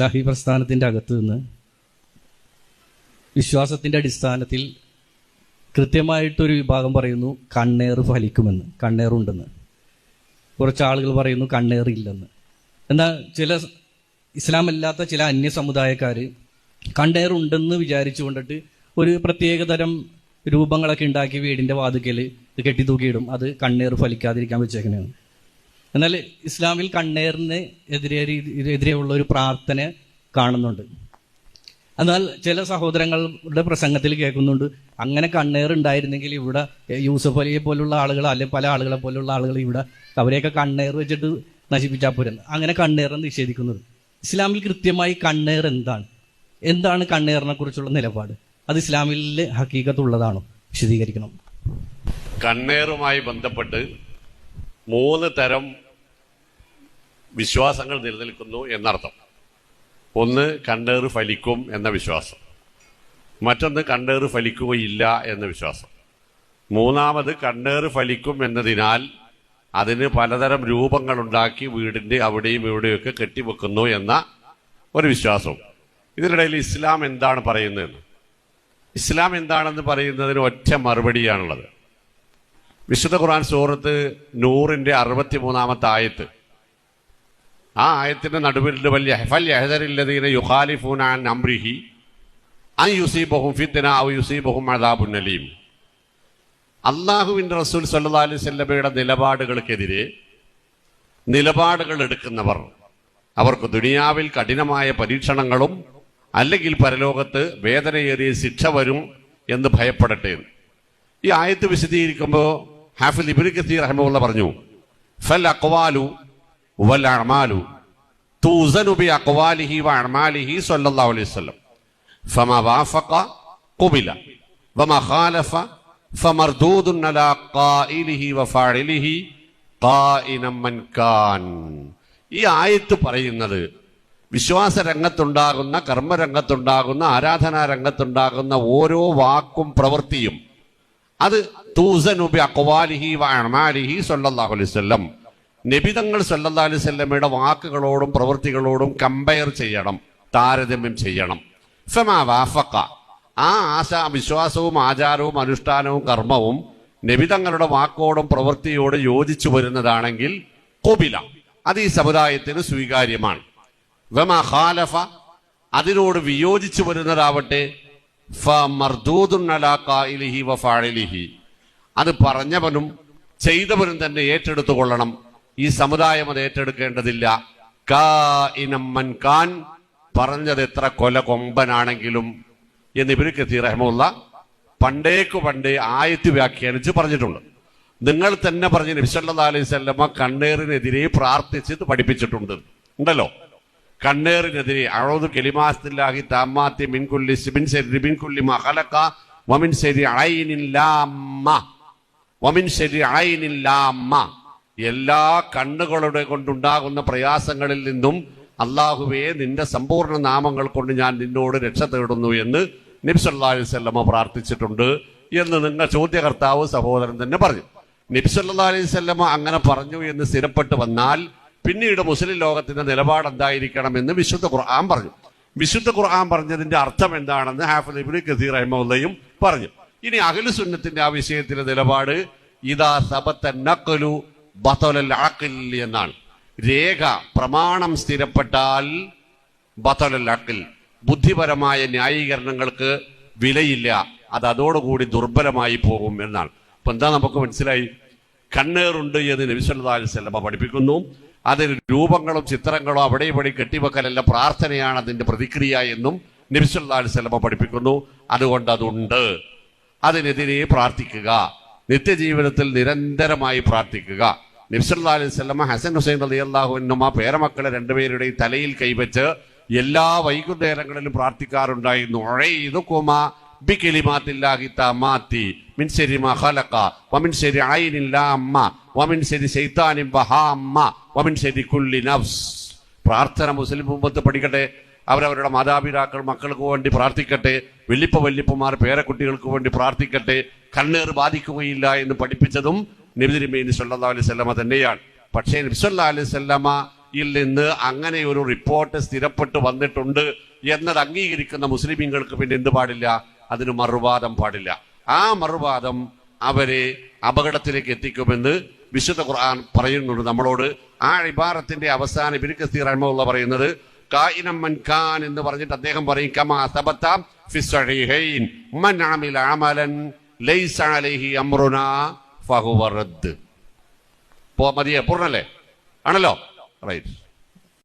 ലഹി പ്രസ്ഥാനത്തിന്റെ അകത്ത് നിന്ന് വിശ്വാസത്തിന്റെ അടിസ്ഥാനത്തിൽ കൃത്യമായിട്ടൊരു വിഭാഗം പറയുന്നു കണ്ണേർ ഫലിക്കുമെന്ന് കണ്ണേറുണ്ടെന്ന്. കുറച്ച് ആളുകൾ പറയുന്നു കണ്ണേറില്ലെന്ന്. എന്നാൽ ചില ഇസ്ലാം അല്ലാത്ത ചില അന്യ സമുദായക്കാർ കണ്ണേറുണ്ടെന്ന് വിചാരിച്ചു കൊണ്ടിട്ട് ഒരു പ്രത്യേകതരം രൂപങ്ങളൊക്കെ ഉണ്ടാക്കി വീടിന്റെ വാതുക്കൽ കെട്ടിത്തൂക്കിയിടും. അത് കണ്ണേർ ഫലിക്കാതിരിക്കാൻ വെച്ചേക്കണേന്ന്. എന്നാൽ ഇസ്ലാമിൽ കണ്ണേറിന് എതിരെ എതിരെയുള്ള ഒരു പ്രാർത്ഥന കാണുന്നുണ്ട്. എന്നാൽ ചില സഹോദരങ്ങളുടെ പ്രസംഗത്തിൽ കേൾക്കുന്നുണ്ട് അങ്ങനെ കണ്ണേർ ഉണ്ടായിരുന്നെങ്കിൽ ഇവിടെ യൂസഫ് അലിയെ പോലുള്ള ആളുകൾ അല്ലെങ്കിൽ പല ആളുകളെ പോലുള്ള ആളുകൾ ഇവിടെ അവരെയൊക്കെ കണ്ണേർ വെച്ചിട്ട് നശിപ്പിച്ചാൽ പോരുന്നു അങ്ങനെ കണ്ണേർ നിഷേധിക്കുന്നത്. ഇസ്ലാമിൽ കൃത്യമായി കണ്ണേർ എന്താണ്? എന്താണ് കണ്ണേറിനെ കുറിച്ചുള്ള നിലപാട്? അത് ഇസ്ലാമിൽ ഹക്കീകത്തുള്ളതാണോ വിശദീകരിക്കണം. കണ്ണേറുമായി ബന്ധപ്പെട്ട് മൂന്ന് തരം വിശ്വാസങ്ങൾ നിലനിൽക്കുന്നു എന്നർത്ഥം. ഒന്ന് കണ്ടേറ് ഫലിക്കും എന്ന വിശ്വാസം. മറ്റൊന്ന് കണ്ടേറ് ഫലിക്കുകയില്ല എന്ന വിശ്വാസം. മൂന്നാമത് കണ്ണേറ് ഫലിക്കും എന്നതിനാൽ അതിന് പലതരം രൂപങ്ങളുണ്ടാക്കി വീടിന്റെ അവിടെയും ഇവിടെയൊക്കെ കെട്ടിവെക്കുന്നു എന്ന ഒരു വിശ്വാസവും ഇതിനിടയിൽ ഇസ്ലാം എന്താണ് പറയുന്നതെന്ന്? ഇസ്ലാം എന്താണെന്ന് പറയുന്നതിന് ഒറ്റ മറുപടിയാണുള്ളത്. വിശുദ്ധ ഖുർആൻ സൂറത്ത് നൂറിന്റെ അറുപത്തി മൂന്നാമത്തെ ആയത്ത്. ആ ആയത്തിന്റെ നടുവിൽ വലിയ ഫൽ യഹദരില്ലദീന യുഖാലിഫൂന അൻ അംരിഹി അൻ യുസീബഹും ഫിത്ന ഔ യുസീബഹും അദാബുൻ അലീം. അള്ളാഹുവിന്റെ റസൂൽ സല്ലല്ലാഹു അലൈഹി വസല്ലമയുടെ നിലപാടുകൾക്കെതിരെ നിലപാടുകൾ എടുക്കുന്നവർ അവർക്ക് ദുനിയാവിൽ കഠിനമായ പരീക്ഷണങ്ങളും അല്ലെങ്കിൽ പരലോകത്ത് വേദനയേറിയ ശിക്ഷ വരും എന്ന് ഭയപ്പെടട്ടെ ഈ ആയത്ത് വിശദീകരിക്കുമ്പോൾ ഹാഫിൽ ഇബ്നു കസീർ റഹ്മുള്ള പറഞ്ഞു ഫൽ അഖ്വാലു വൽ അഅമാലു തൂസനു ബി അഖ്വാലിഹി വ അഅമാലിഹി സ്വല്ലല്ലാഹു അലൈഹി വസല്ലം. ഫമാ വാഫഖ ഖുബില വമാ ഖാലഫ ഫമർദൂദുൻ അലാ ഖായിലിഹി വ ഫാഇലിഹി മൻ കാൻ. ഈ ആയത്ത് പറയുന്നത് വിശ്വാസ രംഗത്തുണ്ടാകുന്ന കർമ്മരംഗത്തുണ്ടാകുന്ന ആരാധനാ രംഗത്തുണ്ടാകുന്ന ഓരോ വാക്കും പ്രവൃത്തിയും അത് തൂസനുബി തങ്ങൾ അലൈഹി വസല്ലമയുടെ വാക്കുകളോടും പ്രവൃത്തികളോടും കമ്പയർ ചെയ്യണം താരതമ്യം ചെയ്യണം. ഫമാ ആ ആശ വിശ്വാസവും ആചാരവും അനുഷ്ഠാനവും കർമ്മവും നബി തങ്ങളുടെ വാക്കോടും പ്രവൃത്തിയോടും യോജിച്ചു വരുന്നതാണെങ്കിൽ കൊബില. അത് ഈ സമുദായത്തിന് സ്വീകാര്യമാണ്. വമാ ഖാലഫ. അതിനോട് വിയോജിച്ചു വരുന്നതാവട്ടെ. ഫമർദൂദുൻ അലാ അത് പറഞ്ഞവനും ചെയ്തവനും തന്നെ ഏറ്റെടുത്തു കൊള്ളണം ഈ സമുദായം അത് ഏറ്റെടുക്കേണ്ടതില്ല. കാഇനം മൻ കാൻ പറഞ്ഞത് എത്ര കൊല കൊമ്പനാണെങ്കിലും. എന്ന് ഇവർ കത്തീർ റഹ്മുള്ള പണ്ടേക്ക് പണ്ടേ ആയത്ത് വ്യാഖ്യാനിച്ച് പറഞ്ഞിട്ടുണ്ട്. നിങ്ങൾ തന്നെ പറഞ്ഞ നബിസല്ലാ അലൈഹി സ്വല്ലമ്മ കണ്ണേറിനെതിരെ പ്രാർത്ഥിച്ച് പഠിപ്പിച്ചിട്ടുണ്ട്. ഉണ്ടല്ലോ? കണ്ണേറിനെതിരെ അഴോദ് കെലിമാസ്തില്ലാഹി താമാത്തി മിൻകുല്ലി സിബിൻ ശരി മിൻകുല്ലി മഹലക്ക വമിൻ ശരി അഴയിനില്ലാമ്മ വമിൻ ശരി അഴയിനില്ലാമ്മ എല്ലാ കണ്ണുകളുടെ കൊണ്ടുണ്ടാകുന്ന പ്രയാസങ്ങളിൽ നിന്നും അള്ളാഹുവേ നിന്റെ സമ്പൂർണ നാമങ്ങൾ കൊണ്ട് ഞാൻ നിന്നോട് രക്ഷ തേടുന്നു എന്ന് നബ്സല്ലാ അലൈഹി സ്വല്ലമ്മ പ്രാർത്ഥിച്ചിട്ടുണ്ട് എന്ന് നിങ്ങൾ ചോദ്യകർത്താവ് സഹോദരൻ തന്നെ പറഞ്ഞു. നബ്സല്ലാ അലൈഹി സ്വല്ലമ്മ അങ്ങനെ പറഞ്ഞു എന്ന് സ്ഥിരപ്പെട്ട് വന്നാൽ പിന്നീട് മുസ്ലിം ലോകത്തിന്റെ നിലപാട് എന്തായിരിക്കണം എന്ന് വിശുദ്ധ ഖുർആൻ പറഞ്ഞു. വിശുദ്ധ ഖുർആൻ പറഞ്ഞതിന്റെ അർത്ഥം എന്താണെന്ന് ഹാഫിദ് ഇബിൻ ഖസീർ അഹമ്മയും പറഞ്ഞു. ഇനി അഖിലു സുന്നത്തിന്റെ ആ വിഷയത്തിലെ നിലപാട് ഇതാ സബത്ത നഖലു ബതലൽ അഖിൽ എന്നാണ്. രേഖ പ്രമാണം സ്ഥിരപ്പെട്ടാൽ ബതലൽ അഖിൽ. ബുദ്ധിപരമായ ന്യായീകരണങ്ങൾക്ക് വിലയില്ല. അത് അതോടുകൂടി ദുർബലമായി പോകും എന്നാണ്. അപ്പൊ എന്താ നമുക്ക് മനസ്സിലായി? കണ്ണേറുണ്ട് എന്ന് നബി സല്ലല്ലാഹു അലൈഹി വസല്ലമ പഠിപ്പിക്കുന്നു. അതിന് രൂപങ്ങളും ചിത്രങ്ങളും അവിടെ ഇവിടെ കെട്ടിവെക്കലല്ല പ്രാർത്ഥനയാണ് അതിന്റെ പ്രതിക്രിയ എന്നും അലൈഹി വസല്ലമ പഠിപ്പിക്കുന്നു. അതുകൊണ്ട് അതുണ്ട്. അതിനെതിരെ പ്രാർത്ഥിക്കുക. നിത്യജീവിതത്തിൽ നിരന്തരമായി പ്രാർത്ഥിക്കുക. നബി സല്ലല്ലാഹു അലൈഹി ഹസൻ ഹുസൈൻ റളിയല്ലാഹു ആ പേരമക്കളെ രണ്ടുപേരുടെയും തലയിൽ കൈവച്ച് എല്ലാ വൈകുന്നേരങ്ങളിലും പ്രാർത്ഥിക്കാറുണ്ടായിരുന്നു. ഉഴൈദുകുമ ബികലിമാത്തില്ലാഹി തമാത്തി മിൻ ശരി മാ ഖലഖ വമിൻ ശരി ഐനിൻ ലാമ്മ വമിൻ ശരി ശൈത്താനിൻ വഹാമ്മ വമിൻ ശരി കുല്ലി നഫ്സ്. പ്രാർത്ഥന മുസ്ലിം മുമ്പത്ത് പഠിക്കട്ടെ. അവരവരുടെ മാതാപിതാക്കൾ മക്കൾക്ക് വേണ്ടി പ്രാർത്ഥിക്കട്ടെ. വലിപ്പ വല്ലിപ്പമാർ പേരക്കുട്ടികൾക്ക് വേണ്ടി പ്രാർത്ഥിക്കട്ടെ. കണ്ണേർ ബാധിക്കുകയില്ല എന്ന് പഠിപ്പിച്ചതും നബിതിരിമേനി സല്ലാ അലൈഹി സ്വല്ലമ തന്നെയാണ്. പക്ഷേ നബിസ്വല്ലാ അലൈഹി സ്വല്ലമ യിൽ നിന്ന് അങ്ങനെ ഒരു റിപ്പോർട്ട് സ്ഥിരപ്പെട്ട് വന്നിട്ടുണ്ട് എന്നത് അംഗീകരിക്കുന്ന മുസ്ലിമീങ്ങൾക്ക് പിന്നെ എന്ത് പാടില്ല? അതിന് മറുവാദം പാടില്ല. ആ മറുവാദം അവരെ അപകടത്തിലേക്ക് എത്തിക്കുമെന്ന് വിശുദ്ധ ഖുർആൻ പറയുന്നുണ്ട് നമ്മളോട്. ആ ഇബാറത്തിന്റെ അവസാനം ഇബിൻ കസീർ അഹമ്മദ് പറയുന്നത് കായിനം എന്ന് പറഞ്ഞിട്ട് അദ്ദേഹം പറയും കമാ സബത്ത മൻ അമില അമലൻ ലൈസ അലൈഹി ഫഹുവ പോ മതിയെ പൂർണല്ലേ? ആണല്ലോ? റൈറ്റ്.